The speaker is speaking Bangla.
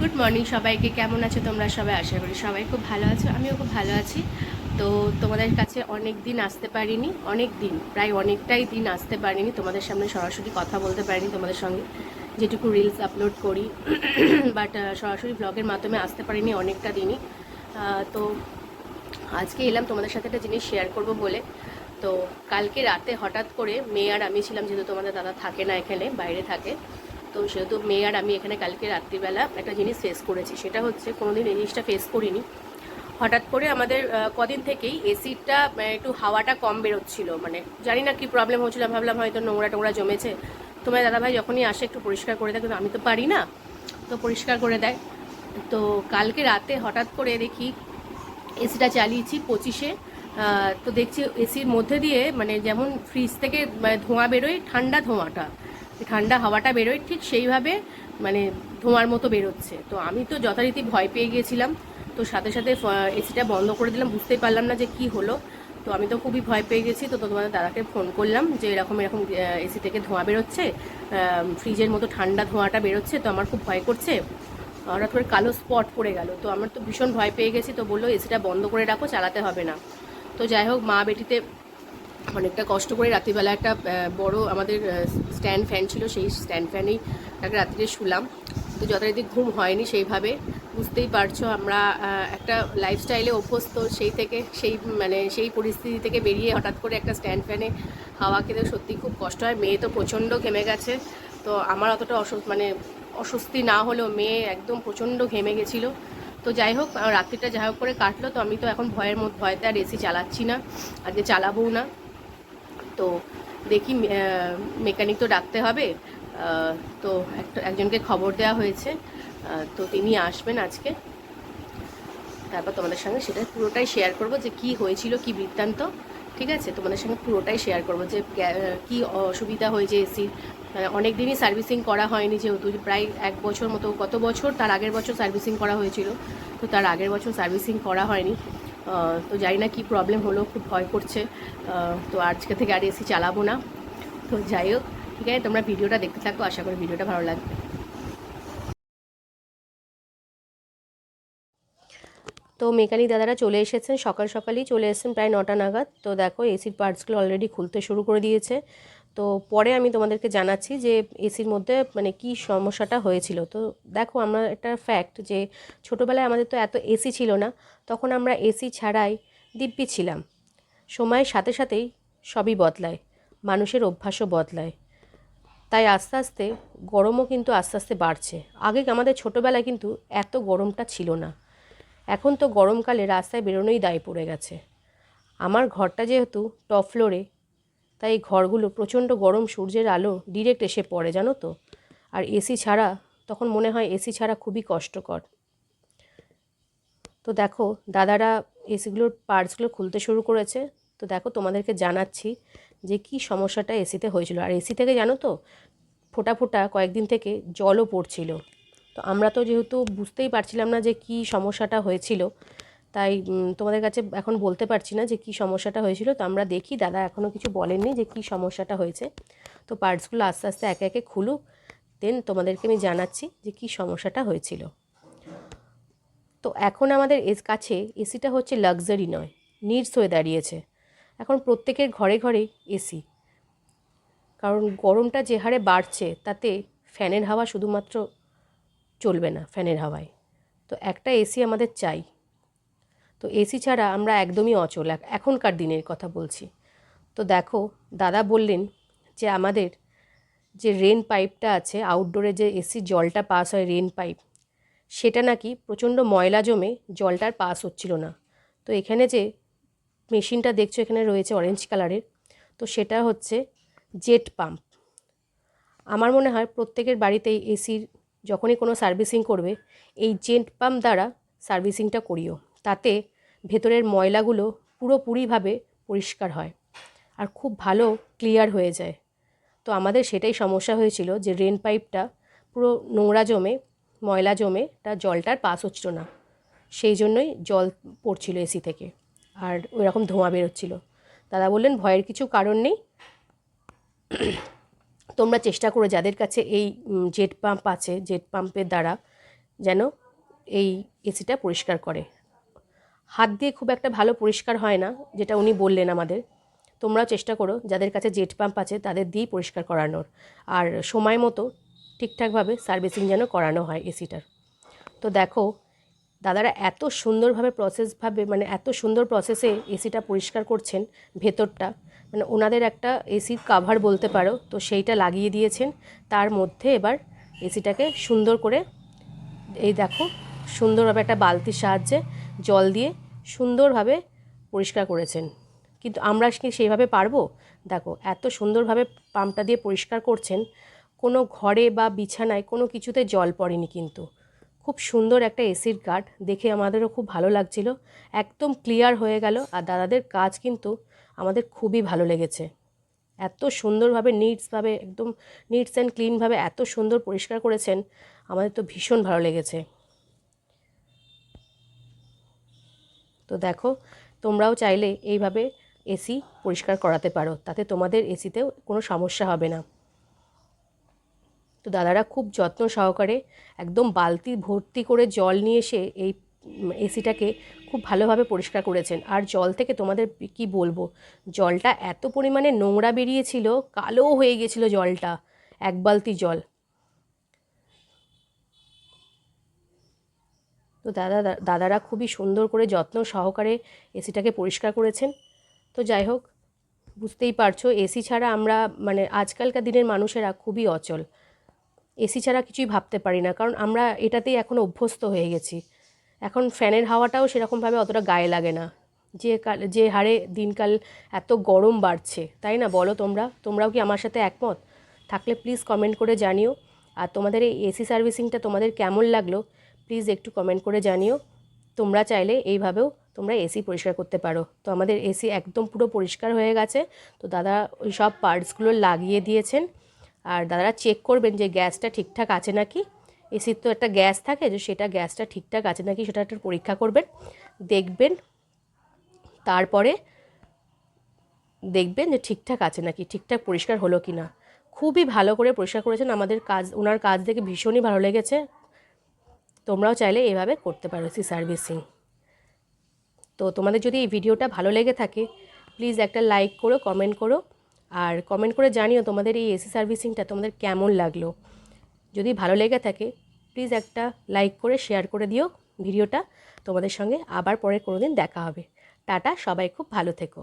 গুড মর্নিং সবাইকে। কেমন আছো তোমরা সবাই? আশা করি সবাই খুব ভালো আছো। আমিও খুব ভালো আছি। তো তোমাদের কাছে অনেক দিন আসতে পারিনি, অনেক দিন, প্রায় অনেকটাই দিন আসতে পারিনি। তোমাদের সামনে সরাসরি কথা বলতে পারিনি, তোমাদের সঙ্গে যেটুকু রিলস আপলোড করি। বাট সরাসরি ব্লগের মাধ্যমে আসতে পারিনি অনেকটা দিনই। তো আজকে এলাম তোমাদের সাথে একটা জিনিস শেয়ার করব বলে। তো কালকে রাতে হঠাৎ করে মেয়ে আর আমি ছিলাম, যেহেতু তোমাদের দাদা থাকে না এখানে, বাইরে থাকে। তো সেহেতু মেয়ে আর আমি এখানে কালকে রাত্রিবেলা একটা জিনিস ফেস করেছি। সেটা হচ্ছে কোনোদিন এই জিনিসটা ফেস করিনি। হঠাৎ করে আমাদের কদিন থেকেই এসিটা একটু হাওয়াটা কম বেরোচ্ছিল। মানে জানি না কি প্রবলেম হচ্ছিল, ভাবলাম হয়তো নোংরা টোংরা জমেছে। তোমার দাদাভাই যখনই আসে একটু পরিষ্কার করে দেয়, কিন্তু আমি তো পারি না। তো পরিষ্কার করে দেয়। তো কালকে রাতে হঠাৎ করে দেখি এসিটা চালিয়েছি পঁচিশে। তো দেখছি এসির মধ্যে দিয়ে মানে যেমন ফ্রিজ থেকে মানে ধোঁয়া বেরোয়, ঠান্ডা ধোঁয়াটা। ঠান্ডা হাওয়াটা বেরোয়, ঠিক সেইভাবে মানে ধোঁয়ার মতো বেরোচ্ছে। তো আমি তো যথারীতি ভয় পেয়ে গিয়েছিলাম। তো সাথে সাথে এসিটা বন্ধ করে দিলাম, বুঝতেই পারলাম না যে কি হলো। তো আমি তো খুবই ভয় পেয়ে গেছি। তো তোমাদের দাদাকে ফোন করলাম যে এরকম এরকম এসি থেকে ধোঁয়া বেরোচ্ছে ফ্রিজের মতো ঠান্ডা ধোঁয়াটা বেরোচ্ছে, তো আমার খুব ভয় করছে। হঠাৎ করে কালো স্পট পড়ে গেল। তো আমার তো ভীষণ ভয় পেয়ে গেছি। তো বলল, এসিটা বন্ধ করে রাখো, চালাতে হবে না। তো যাই হোক, মা বেটিতে অনেকটা কষ্ট করে রাত্রিবেলা একটা বড় আমাদের স্ট্যান্ড ফ্যান ছিল, সেই স্ট্যান্ড ফ্যানেই তাকে রাত্রিরে শুলাম। তো যথারীতি ঘুম হয়নি সেইভাবে। বুঝতেই পারছ আমরা একটা লাইফস্টাইলে অভ্যস্ত, সেই থেকে, সেই মানে সেই পরিস্থিতি থেকে বেরিয়ে হঠাৎ করে একটা স্ট্যান্ড ফ্যানে হাওয়া খেতে সত্যি খুব কষ্ট হয়। মেয়ে তো প্রচণ্ড ঘেমে গেছে। তো আমার অতটা অস মানে অস্বস্তি না হলেও মেয়ে একদম প্রচণ্ড ঘেমে গেছিল। তো যাই হোক রাত্রিটা যাই হোক করে কাটলো। তো আমি তো এখন ভয়ের মধ্যে, ভয়তে আর এসি চালাচ্ছি না। আজকে চালাবও না। তো দেখি মেকানিক তো ডাকতে হবে। তো একটা, একজনকে খবর দেওয়া হয়েছে। তো তিনি আসবেন আজকে। তারপর তোমাদের সঙ্গে সেটা পুরোটাই শেয়ার করব যে কি হয়েছিল, কি বৃত্তান্ত, ঠিক আছে? তোমাদের সঙ্গে পুরোটাই শেয়ার করব যে কি অসুবিধা হয়েছে এসির অনেক দিনই সার্ভিসিং করা হয়নি যেহেতু, প্রায় এক বছর মতো, গত বছর তার আগের বছর সার্ভিসিং করা হয়েছিল। তো তার আগের বছর সার্ভিসিং করা হয়নি। তো জানি না কি প্রবলেম হলো, খুব ভয় করছে। তো আজকে থেকে আর এসি চালাবো না। তো যাই হোক, ঠিক আছে, তোমরা ভিডিওটা দেখতে থাকো, আশা করি ভিডিওটা ভালো লাগবে। তো মেকানিক দাদারা চলে এসেছেন, সকাল সকালই চলে এসেছেন প্রায় নটা নাগাদ। তো দেখো এসির পার্টসগুলো অলরেডি খুলতে শুরু করে দিয়েছে। তো পরে আমি তোমাদেরকে জানাচ্ছি যে এসির মধ্যে মানে কি সমস্যাটা হয়েছিল। তো দেখো আমরা একটা ফ্যাক্ট যে ছোটোবেলায় আমাদের তো এত এসি ছিল না, তখন আমরা এসি ছাড়াই দিব্যি ছিলাম। সময়ের সাথে সাথেই সবই বদলায়, মানুষের অভ্যাসও বদলায়। তাই আস্তে আস্তে গরমও কিন্তু আস্তে আস্তে বাড়ছে। আগে আমাদের ছোটোবেলায় কিন্তু এত গরমটা ছিল না। এখন তো গরমকালে রাস্তায় বেরোনোই দায় পড়ে গেছে। আমার ঘরটা যেহেতু টপ ফ্লোরে তাই এই ঘরগুলো প্রচণ্ড গরম সূর্যের আলো ডিরেক্ট এসে পড়ে, জানো তো। আর এসি ছাড়া, তখন মনে হয় এসি ছাড়া খুবই কষ্টকর। তো দেখো, দাদারা এসিগুলোর পার্টসগুলো খুলতে শুরু করেছে। তো দেখো, তোমাদেরকে জানাচ্ছি যে কি সমস্যাটা এসিতে হয়েছিল। আর এসি থেকে জানো তো, ফোটা ফোটা কয়েকদিন থেকে জলও পড়ছিল। তো আমরা তো যেহেতু বুঝতেই পারছিলাম না যে কি সমস্যাটা হয়েছিল তাই তোমাদের কাছে এখন বলতে পারছি না যে কি সমস্যাটা হয়েছিল। তো আমরা দেখি, দাদা এখনও কিছু বলেননি যে কি সমস্যাটা হয়েছে। তো পার্টসগুলো আস্তে আস্তে একে একে খুলুক। দেন তোমাদেরকে আমি জানাচ্ছি যে কি সমস্যাটা হয়েছিল। তো এখন আমাদের এর কাছে এসিটা হচ্ছে লাক্সারি নয়, নিডস হয়ে দাঁড়িয়েছে। এখন প্রত্যেকের ঘরে ঘরেই এসি। কারণ গরমটা যে হারে বাড়ছে, তাতে ফ্যানের হাওয়া শুধুমাত্র চলবে না, ফ্যানের হাওয়ায়। তো একটা এসি আমাদের চাই। তো এসি ছাড়া আমরা একদমই অচল। এখনকার দিনের কথা বলছি। তো দেখো, দাদা বললেন যে আমাদের যে রেন পাইপটা আছে আউটডোরে যে এসি জলটা পাস হয় রেন পাইপ সেটা নাকি প্রচণ্ড ময়লা জমে জলটার পাস হচ্ছিল না। তো এখানে যে মেশিনটা দেখছ, এখানে রয়েছে অরেঞ্জ কালারের তো সেটা হচ্ছে জেট পাম্প আমার মনে হয় প্রত্যেকের বাড়িতেই এসির যখনই কোনো সার্ভিসিং করবে, এই জেট পাম্প দ্বারা সার্ভিসিংটা করিও। তাতে ভেতরের ময়লাগুলো পুরোপুরিভাবে পরিষ্কার হয় আর খুব ভালো ক্লিয়ার হয়ে যায়। তো আমাদের সেটাই সমস্যা হয়েছিল যে রেন পাইপটা পুরো নোংরা জমে, ময়লা জমে তার জলটার পাস হচ্ছিল না। সেই জন্যই জল পড়ছিল এসি থেকে আর ওইরকম ধোঁয়া বেরোচ্ছিল। দাদা বললেন, ভয়ের কিছু কারণ নেই। তোমরা চেষ্টা করো যাদের কাছে এই জেট পাম্প আছে, জেট পাম্পের দ্বারা যেন এই এসিটা পরিষ্কার করে। হাত দিয়ে খুব একটা ভালো পরিষ্কার হয় না, যেটা উনি বললেন আমাদের। তোমরাও চেষ্টা করো, যাদের কাছে জেট পাম্প আছে তাদের দিয়েই পরিষ্কার করানোর। আর সময় মতো ঠিকঠাকভাবে সার্ভিসিং যেন করানো হয় এসিটার। তো দেখো, দাদারা এত সুন্দরভাবে প্রসেসভাবে মানে এত সুন্দর প্রসেসে এসিটা পরিষ্কার করছেন ভেতরটা। মানে ওনাদের একটা এসির কাভার বলতে পারো, তো সেইটা লাগিয়ে দিয়েছেন। তার মধ্যে এবার এসিটাকে সুন্দর করে, এই দেখো, সুন্দরভাবে একটা বালতির সাহায্যে জল দিয়ে সুন্দরভাবে পরিষ্কার করেছেন। কিন্তু আমরা কি সেইভাবে পারব? দেখো, এত সুন্দরভাবে পাম্পটা দিয়ে পরিষ্কার করছেন, কোনো ঘরে বা বিছানায় কোনো কিছুতে জল পড়েনি কিন্তু। খুব সুন্দর একটা এসির গার্ড, দেখে আমাদেরও খুব ভালো লাগছিল। একদম ক্লিয়ার হয়ে গেল, আর দাদাদের কাজ কিন্তু আমাদের খুবই ভালো লেগেছে। এত সুন্দরভাবে নিটসভাবে, একদম নিটস অ্যান্ড ক্লিনভাবে এত সুন্দর পরিষ্কার করেছেন, আমাদের তো ভীষণ ভালো লেগেছে। তো দেখো, তোমরাও চাইলে এইভাবে এসি পরিষ্কার করাতে পারো, তাতে তোমাদের এসিতেও কোনো সমস্যা হবে না। তো দাদারা খুব যত্ন সহকারে একদম বালতি ভর্তি করে জল নিয়ে এসে এই এসিটাকে খুব ভালোভাবে পরিষ্কার করেছেন। আর জল থেকে তোমাদের কি বলব, জলটা এত পরিমাণে নোংরা বেরিয়েছিল, কালো হয়ে গেছিল জলটা, এক বালতি জল। তো দাদা দাদারা খুবই সুন্দর করে যত্ন সহকারে এসিটাকে পরিষ্কার করেছেন। তো যাই হোক, বুঝতেই পারছ, এসি ছাড়া আমরা মানে আজকালকার দিনের মানুষেরা খুবই অচল। এসি ছাড়া কিছুই ভাবতে পারি না, কারণ আমরা এটাতেই এখন অভ্যস্ত হয়ে গেছি। এখন ফ্যানের হাওয়াটাও সেরকমভাবে অতটা গায়ে লাগে না। যে কাল, যে হারে দিনকাল এত গরম বাড়ছে, তাই না? বলো তোমরা, তোমরাও কি আমার সাথে একমত? থাকলে প্লিজ কমেন্ট করে জানিও। আর তোমাদের এই এসি সার্ভিসিংটা তোমাদের কেমন লাগল? প্লিজ একটু কমেন্ট করে জানিও। তোমরা চাইলে এইভাবেও তোমরা এসি পরিষ্কার করতে পারো। তো আমাদের এসি একদম পুরো পরিষ্কার হয়ে গেছে। তো দাদা ওই সব পার্টসগুলো লাগিয়ে দিয়েছেন। আর দাদারা চেক করবেন যে গ্যাসটা ঠিকঠাক আছে নাকি। এসির তো একটা গ্যাস থাকে, যে সেটা গ্যাসটা ঠিকঠাক আছে নাকি সেটা একটা পরীক্ষা করবেন। দেখবেন, তারপরে দেখবেন যে ঠিকঠাক আছে নাকি, ঠিকঠাক পরিষ্কার হলো কি না খুবই ভালো করে পরিষ্কার করেছেন। আমাদের কাজ, ওনার কাজ দেখে ভীষণই ভালো লেগেছে। তোমরাও চাইলে এভাবে করতে পারো সি সার্ভিসিং। তো তোমাদের যদি এই ভিডিওটা ভালো লেগে থাকে প্লিজ একটা লাইক করো কমেন্ট করো, আর কমেন্ট করে জানিও তোমাদের এই এসি সার্ভিসিংটা তোমাদের কেমন লাগল। যদি ভালো লেগে থাকে প্লিজ একটা লাইক করে শেয়ার করে দিও ভিডিওটা। তোমাদের সঙ্গে আবার পরে কোনো দিন দেখা হবে। টাটা, সবাই খুব ভালো থেকো।